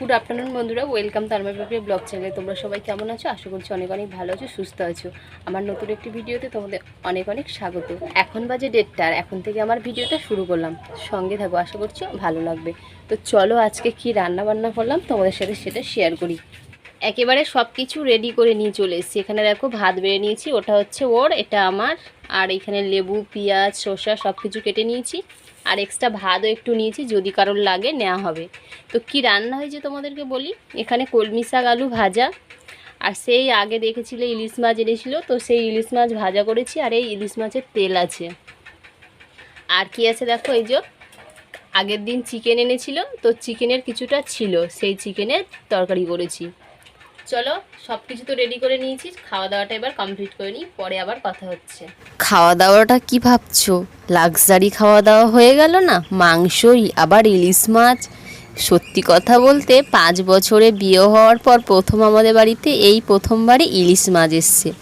Good afternoon বন্ধুরা। Welcome তারমার ব্যাপারে ব্লগ চ্যানেলে তোমরা সবাই কেমন আছো? আশা করছি অনেক অনেক ভালো আছো, সুস্থ আছো। আমার নতুন একটি ভিডিওতে তোমাদের অনেক অনেক স্বাগত। এখন বাজে ডেটটা আর এখন থেকে আমার ভিডিওটা শুরু করলাম। সঙ্গে থাকো, আশা করছি ভালো লাগবে। তো চলো আজকে কি রান্না বান্না করলাম? তোমাদের সাথে সেটা শেয়ার করি। একেবারে সব কিছু রেডি করে নিয়ে চলে এসেছি। এখানে দেখো, ভাত বেড়ে নিয়েছি, ওটা হচ্ছে ওর, এটা আমার। আর এখানে লেবু, পেঁয়াজ, শসা সব কিছু কেটে নিয়েছি। আর এক্সট্রা ভাতও একটু নিয়েছি, যদি কারোর লাগে নেওয়া হবে। তো কি রান্না হয়েছে তোমাদেরকে বলি? এখানে কলমি শাক, আলু ভাজা। আর সেই আগে দেখেছিলে ইলিশ মাছ এনেছিল, তো সেই ইলিশ মাছ ভাজা করেছি আর এই ইলিশ মাছের তেল আছে। আর কি আছে দেখো, এই যে আগের দিন চিকেন এনেছিল, তো চিকেনের কিছুটা ছিল, সেই চিকেনের তরকারি করেছি। চলো সব কিছু তো রেডি করে নিয়েছি, খাওয়া দাওয়াটা এবার কমপ্লিট করে নিই, পরে আবার কথা হচ্ছে। খাওয়া দাওয়াটা কি ভাবছ? লাক্সারি খাওয়া দাওয়া হয়ে গেল না? মাংসই, আবার ইলিশ মাছ। সত্যি কথা বলতে, পাঁচ বছরে বিয়ে হওয়ার পর প্রথম আমাদের বাড়িতে এই প্রথমবারই ইলিশ মাছ এসছে।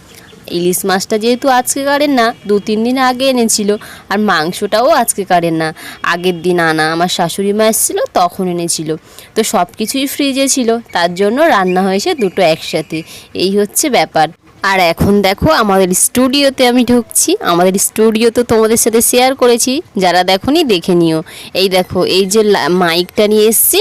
ইলিশ মাছটা যেহেতু আজকেকারের না, দু তিন দিন আগে এনেছিল, আর মাংসটাও আজকেকারের না। আগের দিন আনা, আমার শাশুড়ি মা এসেছিল, তখন এনেছিল। তো সব কিছুই ফ্রিজে ছিল, তার জন্য রান্না হয়েছে দুটো একসাথে। এই হচ্ছে ব্যাপার। আর এখন দেখো, আমাদের স্টুডিওতে আমি ঢুকছি। আমাদের স্টুডিও তো তোমাদের সাথে শেয়ার করেছি, যারা দেখো দেখে নিও। এই দেখো, এই যে মাইকটা নিয়ে এসছি।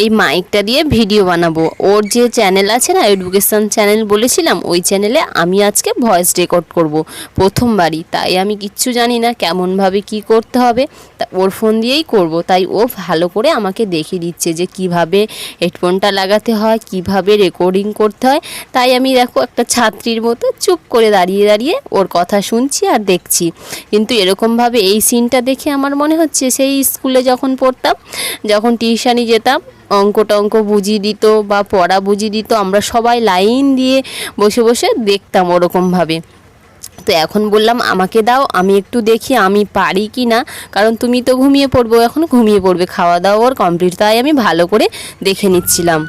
এই মাইকটা দিয়ে ভিডিও বানাবো। ওর যে চ্যানেল আছে না এডুকেশন চ্যানেল বলেছিলাম, ওই চ্যানেলে আমি আজকে ভয়েস রেকর্ড করব প্রথমবারই। তাই আমি কিচ্ছু জানি না কেমনভাবে কি করতে হবে। তা ওর ফোন দিয়েই করব। তাই ও ভালো করে আমাকে দেখিয়ে দিচ্ছে যে কীভাবে হেডফোনটা লাগাতে হয়, কীভাবে রেকর্ডিং করতে হয়। তাই আমি দেখো একটা ছাত্রীর মতো চুপ করে দাঁড়িয়ে দাঁড়িয়ে ওর কথা শুনছি আর দেখছি। কিন্তু এরকমভাবে এই সিনটা দেখে আমার মনে হচ্ছে সেই স্কুলে যখন পড়তাম, যখন টিউশানি যেতাম অঙ্ক টঙ্ক বুঝিয়ে দিত বা পড়া বুঝিয়ে দিত, আমরা সবাই লাইন দিয়ে বসে বসে দেখতাম ওরকমভাবে। তো এখন বললাম, আমাকে দাও, আমি একটু দেখি আমি পারি কি না কারণ তুমি তো ঘুমিয়ে পড়ব এখন ঘুমিয়ে পড়বে। খাওয়া দাওয়া ওর কমপ্লিট তাই আমি ভালো করে দেখে নিচ্ছিলাম।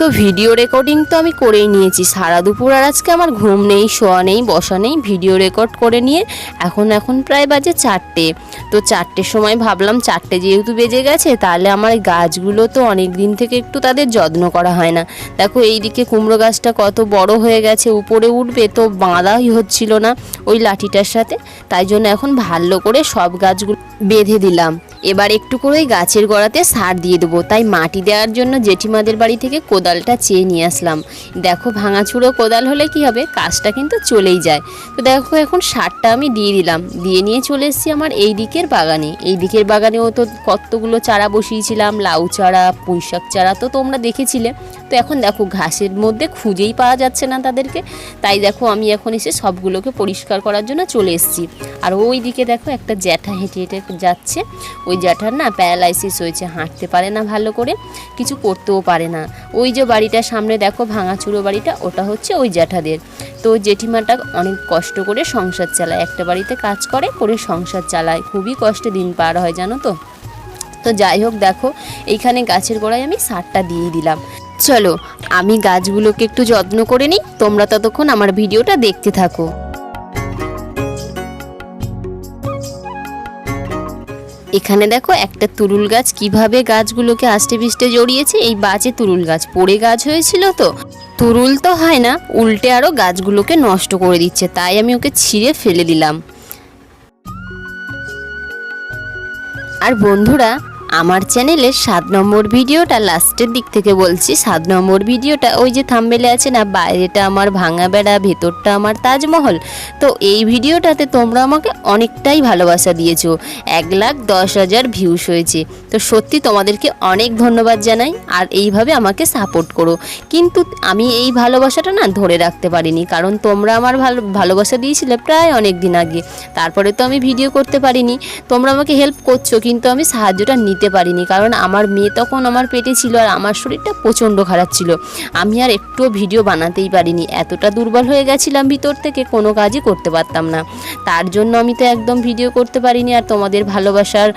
তো ভিডিও রেকর্ডিং তো আমি করেই নিয়েছি। সারা দুপুর আর আজকে আমার ঘুম নেই, শোয়া নেই, বসা নেই ভিডিও রেকর্ড করে নিয়ে এখন এখন প্রায় বাজে চারটে। তো চারটের সময় ভাবলাম চারটে যেহেতু বেজে গেছে, তাহলে আমার গাছগুলো তো অনেক দিন থেকে একটু তাদের যত্ন করা হয় না। দেখো এইদিকে কুমড়ো গাছটা কত বড় হয়ে গেছে, উপরে উঠবে তো বাঁধাই হচ্ছিল না ওই লাঠিটার সাথে। তাই জন্য এখন ভালো করে সব গাছগুলো বেঁধে দিলাম। এবার একটু করে গাছের গোড়াতে সার দিয়ে দেবো। তাই মাটি দেওয়ার জন্য জেঠিমাদের বাড়ি থেকে কোদালটা চেয়ে নিয়ে আসলাম। দেখো, ভাঙাচুরো কোদাল হলে কি হবে? কাজটা কিন্তু চলেই যায়। তো দেখো, এখন সারটা আমি দিয়ে দিলাম। দিয়ে নিয়ে চলে এসেছি আমার এই দিকের বাগানে। এই দিকের বাগানেও তো কতগুলো চারা বসিয়েছিলাম, লাউ চারা, পুঁইশাক চারা তো তোমরা দেখেছিলে। তো এখন দেখো ঘাসের মধ্যে খুঁজেই পাওয়া যাচ্ছে না তাদেরকে। তাই দেখো আমি এখন এসে সবগুলোকে পরিষ্কার করার জন্য চলে এসেছি। আর ওই দিকে দেখো একটা জ্যাঠা হেঁটে হেঁটে যাচ্ছে। ওই জ্যাঠার না প্যারালাইসিস হয়েছে, হাঁটতে পারে না ভালো করে, কিছু করতেও পারে না। ওই যে বাড়িটার সামনে দেখো, ভাঙাচুরো বাড়িটা, ওটা হচ্ছে ওই জ্যাঠাদের। তো জেঠিমাটা অনেক কষ্ট করে সংসার চালায়, একটা বাড়িতে কাজ করে করে সংসার চালায়। খুবই কষ্টে দিন পার হয়, জানো তো? তো যাই হোক দেখো, এইখানে গাছের গোড়ায় আমি সারটা দিয়ে দিলাম। চলো, আমি গাছগুলোকে একটু যত্ন করে নিই, তোমরা ততক্ষণ আমার ভিডিওটা দেখতে থাকো। এখানে দেখো একটা তুরুল গাছ কীভাবে গাছগুলোকে আষ্টে পিষ্টে জড়িয়েছে, এই বাজে তুরুল গাছ, পড়ে গাছ হয়েছিল তো। তুরুল তো হয় না, উল্টে আরও গাছগুলোকে নষ্ট করে দিচ্ছে, তাই আমি ওকে ছিঁড়ে ফেলে দিলাম। আর বন্ধুরা আমার চ্যানেলের সাত নম্বর ভিডিওটা লাস্টের দিক থেকে বলছি। সাত নম্বর ভিডিওটা ওই যে থাম্বেলে আছে না, বাইরেটা আমার ভাঙা বেড়া, ভেতরটা আমার তাজমহল। তো এই ভিডিওটাতে তোমরা আমাকে অনেকটাই ভালোবাসা দিয়েছ। এক লাখ দশ হাজার ভিউস হয়েছে। তো সত্যি তোমাদেরকে অনেক ধন্যবাদ জানাই, আর এইভাবে আমাকে সাপোর্ট করো। কিন্তু আমি এই ভালোবাসাটা না ধরে রাখতে পারিনি, কারণ তোমরা আমার ভালো, ভালোবাসা দিয়েছিলে প্রায় অনেক দিন আগে। তারপরে তো আমি ভিডিও করতে পারিনি। তোমরা আমাকে হেল্প করছ, কিন্তু আমি সাহায্যটা নিতে পারিনি। কারণ আমার মেয়ে তখন আমার পেটে ছিল আর আমার শরীরটা প্রচণ্ড খারাপ ছিল। আমি আর একটুও ভিডিও বানাতেই পারিনি। এতটা দুর্বল হয়ে গেছিলাম ভিতর থেকে, কোনো কাজই করতে পারতাম না। তার জন্য আমি তো একদম ভিডিও করতে পারিনি আর তোমাদের ভালোবাসার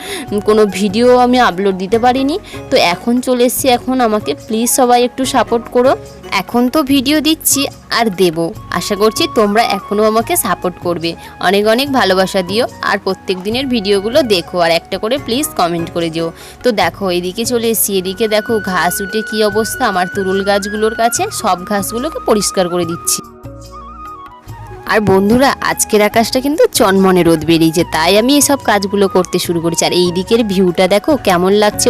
কোনো ভিডিও আমি আপলোড দিতে পারিনি। তো এখন চলে এসছি। এখন আমাকে প্লিজ সবাই একটু সাপোর্ট করো। এখন তো ভিডিও দিচ্ছি আর দেব। আশা করছি তোমরা এখনও আমাকে সাপোর্ট করবে। অনেক অনেক ভালোবাসা দিও আর প্রত্যেক দিনের ভিডিওগুলো দেখো আর একটা করে প্লিজ কমেন্ট করে দিও। তো দেখো, এদিকে চলে এসেছি। এদিকে দেখো, ঘাস উঠে কি অবস্থা? আমার তুরুল গাছগুলোর কাছে সব ঘাসগুলোকে পরিষ্কার করে দিচ্ছি। আর বন্ধুরা, আজকের আকাশটা কিন্তু চনমনে রোদ বেরিয়েছে, তাই আমি এসব কাজগুলো করতে শুরু করেছি। আর এই দিকের ভিউটা দেখো, কেমন লাগছে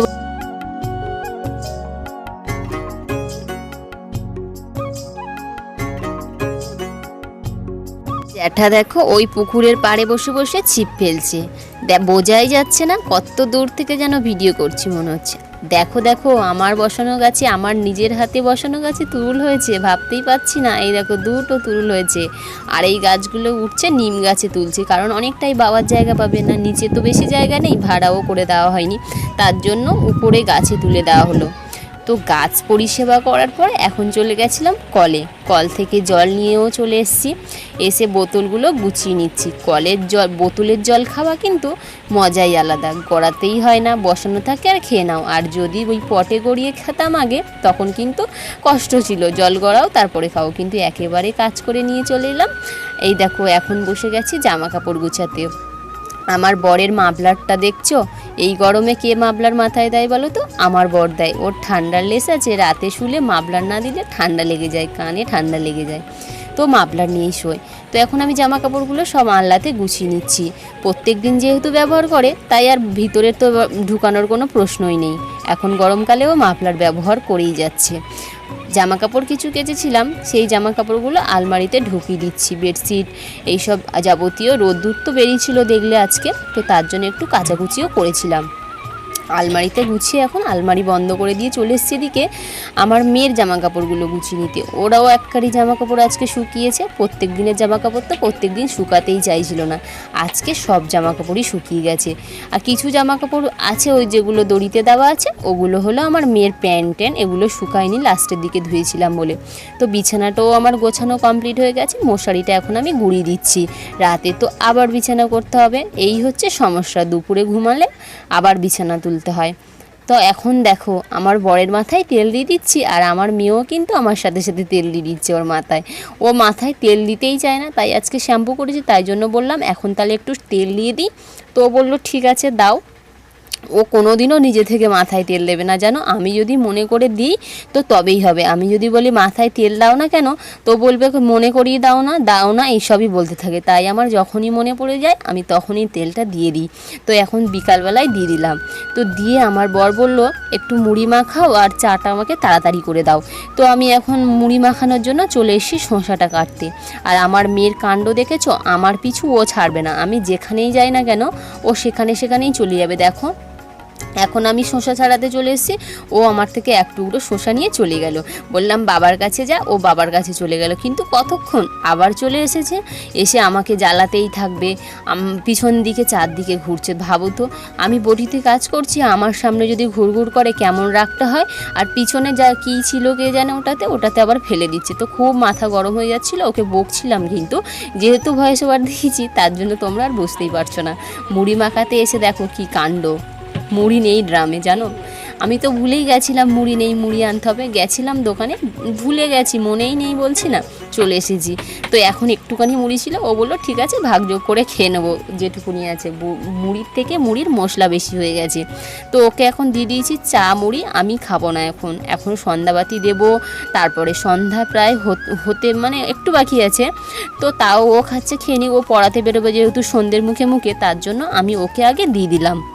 জ্যাঠা দেখো ওই পুকুরের পাড়ে বসে বসে ছিপ ফেলছে। বোঝাই যাচ্ছে না কত দূর থেকে যেন ভিডিও করছি মনে হচ্ছে। দেখো দেখো, আমার বসানো গাছে, আমার নিজের হাতে বসানো গাছে তুরুল হয়েছে, ভাবতেই পাচ্ছি না, এই দেখো দুটো তুরুল হয়েছে। আর এই গাছগুলো উঠছে, নিম গাছে তুলছে, কারণ অনেকটাই বাবার জায়গা পাবে না, নিচে তো বেশি জায়গা নেই, ভাড়াও করে দেওয়া হয়নি, তার জন্য উপরে গাছে তুলে দেওয়া হলো। তো গাছ পরিষেবা করার পর এখন চলে গেছিলাম কলে। কল থেকে জল নিয়েও চলে এসেছি। এসে বোতলগুলো গুছিয়ে নিচ্ছি। কলের জল, বোতলের জল খাওয়া কিন্তু মজাই আলাদা। গড়াতেই হয় না, বসানো থাকে আর খেয়ে নাও। আর যদি ওই পটে গড়িয়ে খেতাম আগে, তখন কিন্তু কষ্ট ছিল। জল গড়াও, তারপরে খাও। কিন্তু একেবারে কাজ করে নিয়ে চলে এলাম। এই দেখো, এখন বসে গেছি জামা কাপড় গুছাতে। আমার বরের মাফলারটা দেখছ? এই গরমে কে মাবলার মাথায় দেয় বলো তো? আমার বর দেয়। ওর ঠান্ডার লেস আছে, রাতে শুলে মাবলার না দিলে ঠান্ডা লেগে যায়, কানে ঠান্ডা লেগে যায়। তো মাবলার নিয়েই শোয়। তো এখন আমি জামা কাপড়গুলো সব আনলাতে গুছিয়ে নিচ্ছি। প্রত্যেক দিন যেহেতু ব্যবহার করে, তাই আর ভিতরে তো ঢুকানোর কোনো প্রশ্নই নেই। এখন গরমকালেও মাফলার ব্যবহার করেই যাচ্ছে। জামা কাপড় কিছু কেচেছিলাম, সেই জামা কাপড়গুলো আলমারিতে ঢুকিয়ে দিচ্ছি, বেডশিট, এইসব যাবতীয় রোদ্দুর তো বেরিয়েছিল দেখলে আজকে, তো তার জন্য একটু কাচাকুচিও করেছিলাম। আলমারিতে গুছিয়ে এখন আলমারি বন্ধ করে দিয়ে চলে এসছে এদিকে। আমার মেয়ের জামা কাপড়গুলো গুছিয়ে নিতে। ওরাও এককারি জামা কাপড় আজকে শুকিয়েছে। প্রত্যেক দিনের জামা কাপড় তো প্রত্যেক দিন শুকাতেই চাইছিল না। আজকে সব জামা কাপড়ই শুকিয়ে গেছে। আর কিছু জামা কাপড় আছে ওই যেগুলো দড়িতে দেওয়া আছে, ওগুলো হলো আমার মেয়ের প্যান্ট ট্যান এগুলো শুকায়নি, লাস্টের দিকে ধুয়েছিলাম বলে। তো বিছানাটাও আমার গোছানো কমপ্লিট হয়ে গেছে, মশারিটা এখন আমি গুঁড়িয়ে দিচ্ছি। রাতে তো আবার বিছানা করতে হবে। এই হচ্ছে সমস্যা, দুপুরে ঘুমালে আবার বিছানা তুলতে হয়। তো এখন দেখো, আমার বরের মাথায় তেল দিয়ে দিচ্ছি আর আমার মেয়েও কিন্তু আমার সাথে সাথে তেল দিয়ে দিচ্ছে ওর মাথায়। ও মাথায় তেল দিতেই চায় না, তাই আজকে শ্যাম্পু করেছি, তাই জন্য বললাম, এখন তাহলে একটু তেল দিয়ে দিই। তো বলল, ঠিক আছে, দাও। ও কোনোদিনও নিজে থেকে মাথায় তেল দেবে না, জানো? আমি যদি মনে করে দিই, তো তবেই হবে। আমি যদি বলি, মাথায় তেল দাও না কেন? তো বলবে, মনে করিয়ে দাও না দাও না। এইসবই বলতে থাকে। তাই আমার যখনই মনে পড়ে যায়, আমি তখনই তেলটা দিয়ে দিই। তো এখন বিকালবেলায় দিয়ে দিলাম। তো দিয়ে আমার বর বলল, একটু মুড়ি মাখাও আর চাটা আমাকে তাড়াতাড়ি করে দাও। তো আমি এখন মুড়ি মাখানোর জন্য চলে এসেছি শসাটা কাটতে। আর আমার মেয়ের কাণ্ড দেখেছ? আমার পিছু ও ছাড়বে না। আমি যেখানেই যাই না কেন, ও সেখানে সেখানেই চলে যাবে। দেখো এখন আমি শসা ছাড়াতে চলে এসেছি। ও আমার থেকে এক টুকরো শসা নিয়ে চলে গেল। বললাম, বাবার কাছে যা। ও বাবার কাছে চলে গেল। কিন্তু কতক্ষণ? আবার চলে এসেছে। এসে আমাকে জ্বালাতেই থাকবে। পিছন দিকে, চারদিকে ঘুরছে। ভাবো তো, আমি বটিতে কাজ করছি, আমার সামনে যদি ঘুরঘুর করে, কেমন রাখতে হয়? আর পিছনে যা, কী ছিল কে জানে ওটাতে ওটাতে আবার ফেলে দিচ্ছে। তো খুব মাথা গরম হয়ে যাচ্ছিল, ওকে বকছিলাম কিন্তু যেহেতু ভয়েস ওভার দিয়েছি, তার জন্য তোমরা আর বুঝতেই পারছ না। মুড়ি মাখাতে এসে দেখো কি কাণ্ড। মুড়ি নেই ড্রামে, জানো? আমি তো ভুলেই গেছিলাম মুড়ি নেই, মুড়ি আনতে হবে। গেছিলাম দোকানে, ভুলে গেছি, মনেই নেই বলছি না, চলে এসেছি। তো এখন একটুখানি মুড়ি ছিল, ও বলল, ঠিক আছে, ভাগযোগ করে খেয়ে নেব, যেটুকুনি আছে। মুড়ির থেকে মুড়ির মশলা বেশি হয়ে গেছে। তো ওকে এখন দিয়ে দিয়েছি চা মুড়ি, আমি খাব না এখন। এখন সন্ধ্যাবাতি দেব, তারপরে সন্ধ্যা প্রায় হত- মানে একটু বাকি আছে। তো তাও ও খাচ্ছে, খেয়ে নি ও পড়াতে বেরোবে যেহেতু সন্ধ্যের মুখে মুখে, তার জন্য আমি ওকে আগে দিয়ে দিলাম।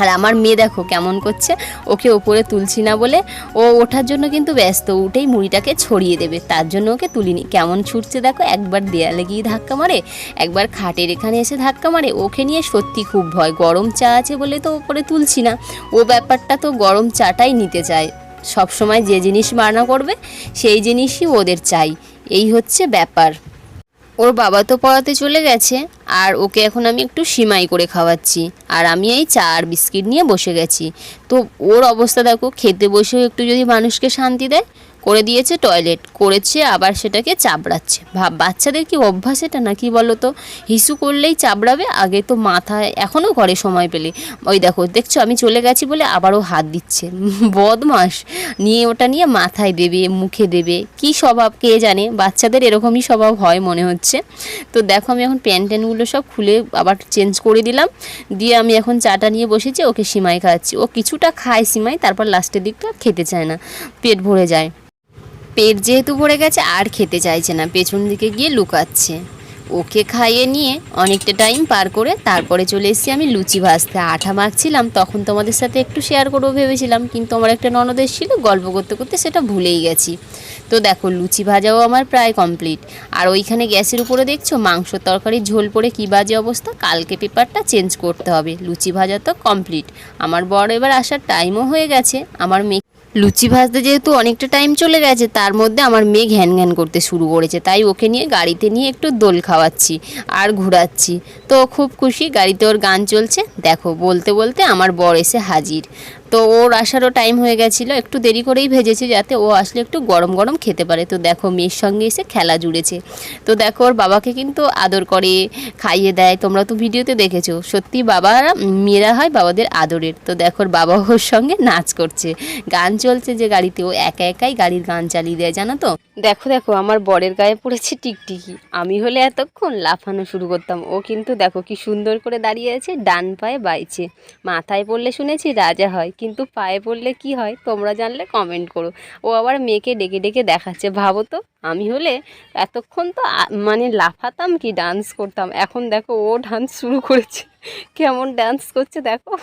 আর আমার মেয়ে দেখো কেমন করছে, ওকে ওপরে তুলছি না বলে, ও ওঠার জন্য কিন্তু ব্যস্ত, উঠেই মুড়িটাকে ছড়িয়ে দেবে, তার জন্য ওকে তুলিনি। কেমন ছুটছে দেখো, একবার দেয়ালে গিয়ে ধাক্কা মারে, একবার খাটের এখানে এসে ধাক্কা মারে, ওকে নিয়ে সত্যি খুব ভয়, গরম চা আছে বলে তো ওপরে তুলছি না। ও ব্যাপারটা তো গরম চাটাই নিতে চায়। সব সময় যে জিনিস বার্না করবে, সেই জিনিসই ওদের চাই। এই হচ্ছে ব্যাপার। ওর বাবা তো পড়াতে চলে গেছে, আর ওকে এখন আমি একটু সিমাই করে খাওয়াচ্ছি। আর আমি এই চা আর বিস্কিট নিয়ে বসে গেছি। তো ওর অবস্থা দেখো, খেতে বসেও একটু যদি মানুষকে শান্তি দেয় করে দিয়েছে টয়লেট করেছে, আবার সেটাকে চাবড়াচ্ছে। ভাব বাচ্চাদের কি অভ্যাস এটা না কি বলো তো হিসু করলেই চাবড়াবে, আগে তো মাথায় এখনও ঘরে সময় পেলে। ওই দেখো, দেখছ, আমি চলে গেছি বলে আবারও হাত দিচ্ছে। বদমাস নিয়ে ওটা নিয়ে মাথায় দেবে, মুখে দেবে। কি স্বভাব, কে জানে? বাচ্চাদের এরকমই স্বভাব হয় মনে হচ্ছে। তো দেখো, আমি এখন প্যান্ট ট্যানগুলো সব খুলে আবার চেঞ্জ করে দিলাম। দিয়ে আমি এখন চাটা নিয়ে বসেছি, ওকে সিমাই খাওয়াচ্ছি। ও কিছুটা খায় সিমাই, তারপর লাস্টের দিকটা খেতে চায় না, পেট ভরে যায়। পেট যেহেতু ভরে গেছে, আর খেতে চাইছে না। পেছন দিকে গিয়ে লুকাচ্ছে। ওকে খাইয়ে নিয়ে অনেকটা টাইম পার করে তারপরে চলে এসেছি আমি লুচি ভাজতে। আঠা মাখছিলাম, তখন তোমাদের সাথে একটু শেয়ার করব ভেবেছিলাম, কিন্তু আমার একটা ননদ এসেছিল, গল্প করতে করতে সেটা ভুলেই গেছি। তো দেখো, লুচি ভাজাও আমার প্রায় কমপ্লিট আর ওইখানে গ্যাসের উপরে দেখছ, মাংস তরকারি ঝোল পড়ে কী বাজে অবস্থা? কালকে পেপারটা চেঞ্জ করতে হবে। লুচি ভাজা তো কমপ্লিট আমার বড় এবার আসার টাইমও হয়ে গেছে। আমার মেয়ে লুচি ভাজতে যেহেতু অনেকটা টাইম চলে গেছে, তার মধ্যে আমার মেয়ে ঘ্যান ঘ্যান করতে শুরু করেছে। তাই ওকে নিয়ে গাড়িতে নিয়ে একটু দোল খাওয়াচ্ছি আর ঘুরাচ্ছি। তো খুব খুশি, গাড়িতে ওর গান চলছে। দেখো, বলতে বলতে আমার বর এসে হাজির। তো ওর আসারও টাইম হয়ে গেছিল, একটু দেরি করেই ভেজেছি যাতে ও আসলে একটু গরম গরম খেতে পারে। তো দেখো মেয়ের সঙ্গে এসে খেলা জুড়েছে। তো দেখো ওর বাবাকে কিন্তু আদর করে, খাইয়ে দেয়। তোমরা তো ভিডিওতে দেখেছ। সত্যি বাবারা মেয়েরা হয় বাবাদের আদরের। তো দেখো বাবা ওর সঙ্গে নাচ করছে। গান চলছে যে গাড়িতে। ও একা একাই গাড়ির গান চালিয়ে দেয়, জানো তো? দেখো দেখো, আমার বরের গায়ে পড়েছে টিকটিকি। আমি হলে এতক্ষণ লাফানো শুরু করতাম। ও কিন্তু দেখো কি সুন্দর করে দাঁড়িয়ে আছে, ডান পায়ে বাইছে। মাথায় পড়লে শুনেছি রাজা হয়। কিন্তু পায়ে পড়লে কি হয় তোমরা জানলে কমেন্ট করো। ও আবার মেয়েকে ডেকে ডেকে দেখাচ্ছে, ভাবো তো, আমি হলে এতক্ষণ তো মানে লাফাতাম কি ডান্স করতাম, এখন দেখো ও ডান্স শুরু করেছে। কেমন ডান্স করছে দেখো।